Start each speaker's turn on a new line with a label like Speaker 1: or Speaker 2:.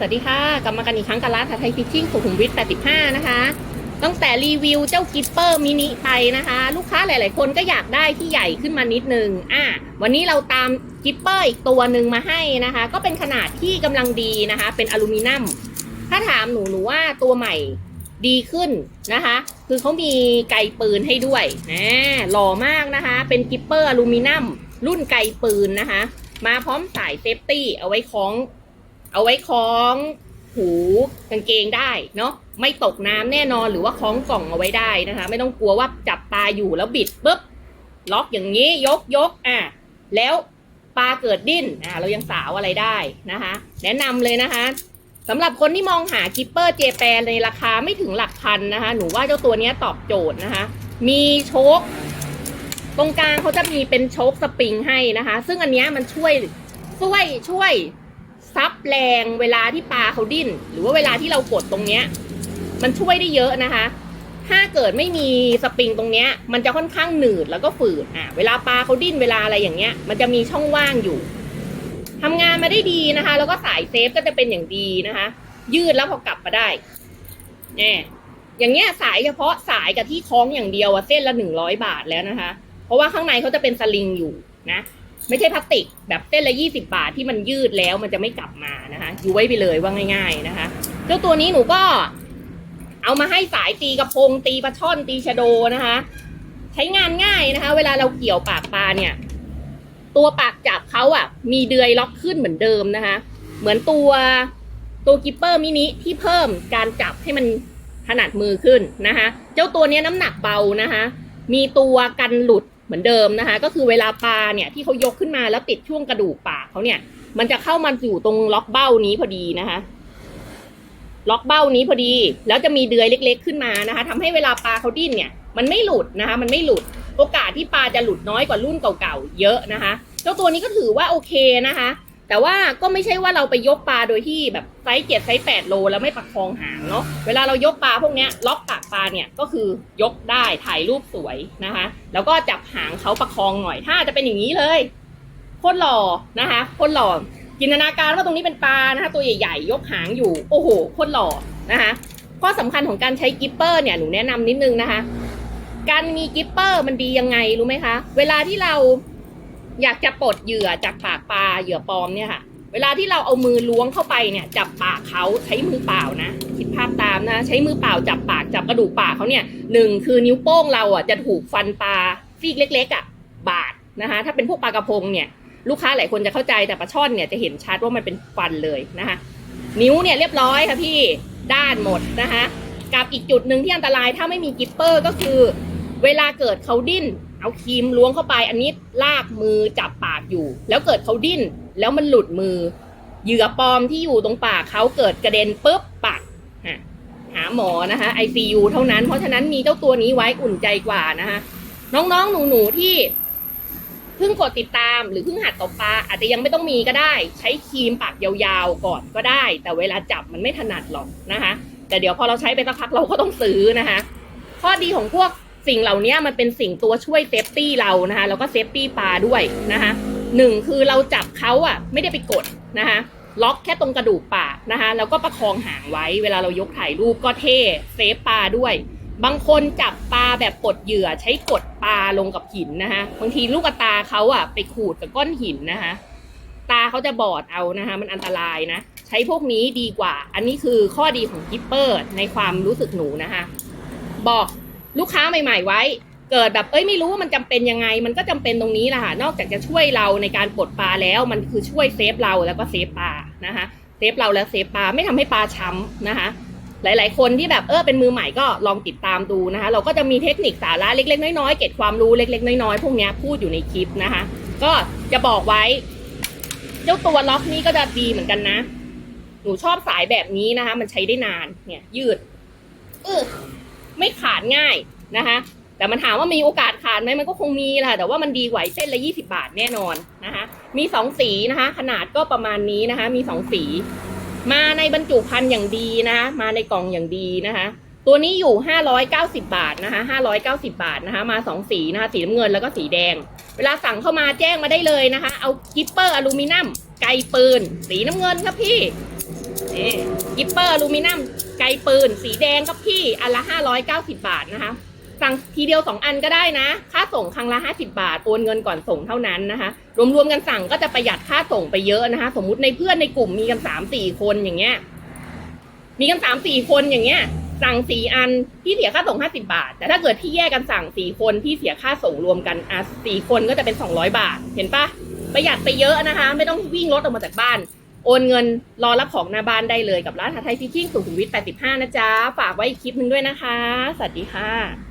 Speaker 1: สวัสดีค่ะ กลับมากันอีกครั้งกับร้านไทยฟิชชิ่งสุขุมวิท 85 นะคะ ตั้งแต่รีวิวเจ้ากิปเปอร์มินิไปนะคะ ลูกค้าหลาย ๆ คนก็อยากได้ที่ใหญ่ขึ้นมานิดนึง อะ วันนี้เราตามกิปเปอร์อีกตัวหนึ่งมาให้นะคะ ก็เป็นขนาดที่กำลังดีนะคะ เป็นอลูมิเนียม ถ้าถามหนูหนูว่าตัวใหม่ดีขึ้นนะคะ คือเขามีไกปืนให้ด้วยนะหล่อมากนะคะ เป็นกิปเปอร์อลูมิเนียมรุ่นไกปืนนะคะ มาพร้อมสายเซฟตี้เอาไว้คล้อง เอาไว้คล้องหูกางเกงได้เนาะไม่ตกน้ำแน่นอนหรือว่าคล้องกล่องเอาไว้ได้นะคะ ไม่ต้องกลัวว่าจับปลาอยู่แล้วบิดปุ๊บล็อกอย่างนี้ยกยกอะแล้วปลาเกิดดิ้นอะเรายังสาวอะไรได้นะคะ แนะนำเลยนะคะสำหรับคนที่มองหากิปเปอร์เจแปนในราคาไม่ถึงหลักพันนะคะ หนูว่าเจ้าตัวนี้ตอบโจทย์นะคะ มีโชคตรงกลางเขาจะมีเป็นโชคสปริงให้นะคะ ซึ่งอันนี้มันช่วยช่วยช่วย ซับแรงเวลาที่ปลาเขาดิ้น หรือว่าเวลาที่เรากดตรงเนี้ย มันช่วยได้เยอะนะคะ ถ้าเกิดไม่มีสปริงตรงเนี้ย มันจะค่อนข้างหนืดแล้วก็ฝืดอะเวลาปลาเขาดิ้นเวลาอะไรอย่างเงี้ย มันจะมีช่องว่างอยู่ทำงานมาได้ดีนะคะ แล้วก็สายเซฟก็จะเป็นอย่างดีนะคะ ยืดแล้วพอกลับมาได้แน่อย่างเงี้ยสายเฉพาะสายกับที่คล้องอย่างเดียวอะเส้นละหนึ่งร้อยบาทแล้วนะคะ เพราะว่าข้างในเขาจะเป็นสลิงอยู่นะ ไม่ใช่พลาสติกแบบเส้นละยี่สิบาทที่มันยืดแล้วมันจะไม่กลับมานะคะอยู่ไว้ไปเลยว่าง่าย ๆนะคะ เจ้าตัวนี้หนูก็ เอามาให้สายตีกระพงตีปลาช่อนตีชะโดนะคะ ใช้งานง่ายนะคะ เวลาเราเกี่ยวปากปลาเนี่ย ตัวปากจับเขาอะ มีเดือยล็อกขึ้นเหมือนเดิมนะคะ เหมือนตัวตัวกิปเปอร์มินิที่เพิ่มการจับให้มันถนัดมือขึ้นนะคะ เจ้าตัวนี้น้ำหนักเบานะคะ มีตัวกันหลุด เหมือนเดิมนะคะ ก็คือเวลาปลาเนี่ยที่เขายกขึ้นมาแล้วติดช่วงกระดูกปากเขาเนี่ย มันจะเข้ามาอยู่ตรงล็อกเบ้านี้พอดีนะคะล็อกเบ้านี้พอดี แล้วจะมีเดือยเล็ก ๆ ขึ้นมานะคะทำให้เวลาปลาเขาดิ้นเนี่ย มันไม่หลุดนะคะ มันไม่หลุด โอกาสที่ปลาจะหลุดน้อยกว่ารุ่นเก่าๆเยอะนะคะ เจ้าตัวนี้ก็ถือว่าโอเคนะคะ แต่ว่าก็ไม่ใช่ว่าเราไปยกปลาโดยที่แบบไซส์เจ็ดไซส์แปดโลแล้วไม่ประคองหางเนาะเวลาเรายกปลาพวกเนี้ยล็อกปากปลาเนี่ยก็คือยกได้ถ่ายรูปสวยนะคะ แล้วก็จับหางเขาประคองหน่อยถ้าจะเป็นอย่างนี้เลยโคตรหล่อนะคะโคตรหล่อจินตนาการว่าตรงนี้เป็นปลานะคะตัวใหญ่ๆ ยกหางอยู่โอ้โหโคตรหล่อนะคะข้อสำคัญของการใช้กิปเปอร์เนี่ยหนูแนะนำนิดนึงนะคะ การมีกิปเปอร์มันดียังไงรู้ไหมคะ เวลาที่เรา อยากจะปลดเหยื่อจากปากปลาเหยื่อปลอมเนี่ยค่ะ เวลาที่เราเอามือล้วงเข้าไปเนี่ย จับปากเขาใช้มือเปล่านะคิดภาพตามนะ ใช้มือเปล่าจับปากจับกระดูกปากเขาเนี่ยหนึ่งคือนิ้วโป้งเราอะจะถูกฟันปลาฟีกเล็ก ๆอะบาดนะคะ ถ้าเป็นพวกปลากระพงเนี่ยลูกค้าหลายคนจะเข้าใจแต่ปลาช่อนเนี่ยจะเห็นชัดว่ามันเป็นฟันเลยนะคะ นิ้วเนี่ยเรียบร้อยค่ะพี่ด้านหมดนะคะ กับอีกจุดหนึ่งที่อันตรายถ้าไม่มีกิปเปอร์ก็คือ เวลาเกิดเขาดิ้น เอาครีมล้วงเข้าไป อันนี้ลากมือจับปากอยู่ แล้วเกิดเขาดิ้น แล้วมันหลุดมือ เหยื่อปลอมที่อยู่ตรงปากเขาเกิดกระเด็นปุ๊บปักหาหมอนะคะ ICU เท่านั้น เพราะฉะนั้นมีเจ้าตัวนี้ไว้อุ่นใจกว่านะคะน้องๆหนูๆที่เพิ่งกดติดตามหรือเพิ่งหัดตกปลาอาจจะยังไม่ต้องมีก็ได้ ใช้ครีมปากยาวๆก่อนก็ได้ แต่เวลาจับมันไม่ถนัดหรอกนะคะ แต่เดี๋ยวพอเราใช้ไปสักพักเราก็ต้องซื้อนะคะ ข้อดีของพวก สิ่งเหล่านี้มันเป็นสิ่งตัวช่วยเซฟตี้เรานะคะแล้วก็เซฟตี้ปลาด้วยนะคะหนึ่งคือเราจับเขาอะไม่ได้ไปกดนะคะล็อกแค่ตรงกระดูกปากนะคะแล้วก็ประคองหางไว้ เวลาเรายกถ่ายรูปก็เท่เซฟปลาด้วย บางคนจับปลาแบบกดเหยื่อใช้กดปลาลงกับหินนะคะบางทีลูกตาเขาอะไปขูดกับก้อนหินนะคะตาเขาจะบอดเอานะคะมันอันตรายนะใช้พวกนี้ดีกว่า อันนี้คือข้อดีของกิปเปอร์ในความรู้สึกหนูนะคะบอก ลูกค้าใหม่ ๆ ไว้ เกิดแบบเอ้ยไม่รู้ว่ามันจำเป็นยังไง มันก็จำเป็นตรงนี้แหละค่ะนอกจากจะช่วยเราในการปลดปลาแล้วมันคือช่วยเซฟเราแล้วก็เซฟปลานะคะเซฟเราแล้วเซฟปลาไม่ทำให้ปลาช้ำนะคะหลาย ๆ คนที่แบบเออเป็นมือใหม่ก็ลองติดตามดูนะคะ เราก็จะมีเทคนิคสาระเล็ก ๆ น้อยๆเก็บความรู้เล็ก ๆ น้อยๆพวกนี้พูดอยู่ในคลิปนะคะ ก็จะบอกไว้ เจ้าตัวล็อกนี่ก็จะดีเหมือนกันนะ หนูชอบสายแบบนี้นะคะ มันใช้ได้นานเนี่ย ยืด ไม่ขาดง่ายนะคะ แต่มันถามว่ามีโอกาสขาดไหมมันก็คงมีแหละแต่ว่ามันดีกว่าเส้นละยี่สิบาทแน่นอนนะคะมีสองสีนะคะ ขนาดก็ประมาณนี้นะคะ มีสองสี มาในบรรจุภัณฑ์อย่างดีนะคะมาในกล่องอย่างดีนะคะ ตัวนี้อยู่ 590 บาทนะคะ590 บาทนะคะมาสองสีนะคะสีน้ำเงินแล้วก็สีแดง เวลาสั่งเข้ามาแจ้งมาได้เลยนะคะ เอากิปเปอร์อลูมิเนียมไกลปืน สีน้ำเงินครับพี่นี่กิปเปอร์อลูมิเนียม ไกปืน สีแดงก็พี่อันละ 590 บาทนะคะ สั่งทีเดียว 2 อันก็ได้นะ ค่าส่งครั้งละ 50 บาท โอนเงินก่อนส่งเท่านั้นนะคะ รวมๆกันสั่งก็จะประหยัดค่าส่งไปเยอะนะคะ สมมุติในเพื่อนในกลุ่มมีกัน3-4คนอย่างเงี้ย มีกัน3-4คนอย่างเงี้ย สั่งสี่อันพี่เสียค่าส่ง 50 บาท แต่ถ้าเกิดพี่แยกกันสั่งสี่คนพี่เสียค่าส่งรวมกันอะสี่คนก็จะเป็น 200 บาท เห็นปะประหยัดไปเยอะนะคะ ไม่ต้องวิ่งรถออกมาจากบ้าน โอนเงินรอรับของหน้าบ้านได้เลยกับร้านทาไทยฟิชชิ่งสุขุมวิท85 นะจ๊ะ ฝากไว้อีกคลิปหนึ่งด้วยนะคะ สวัสดีค่ะ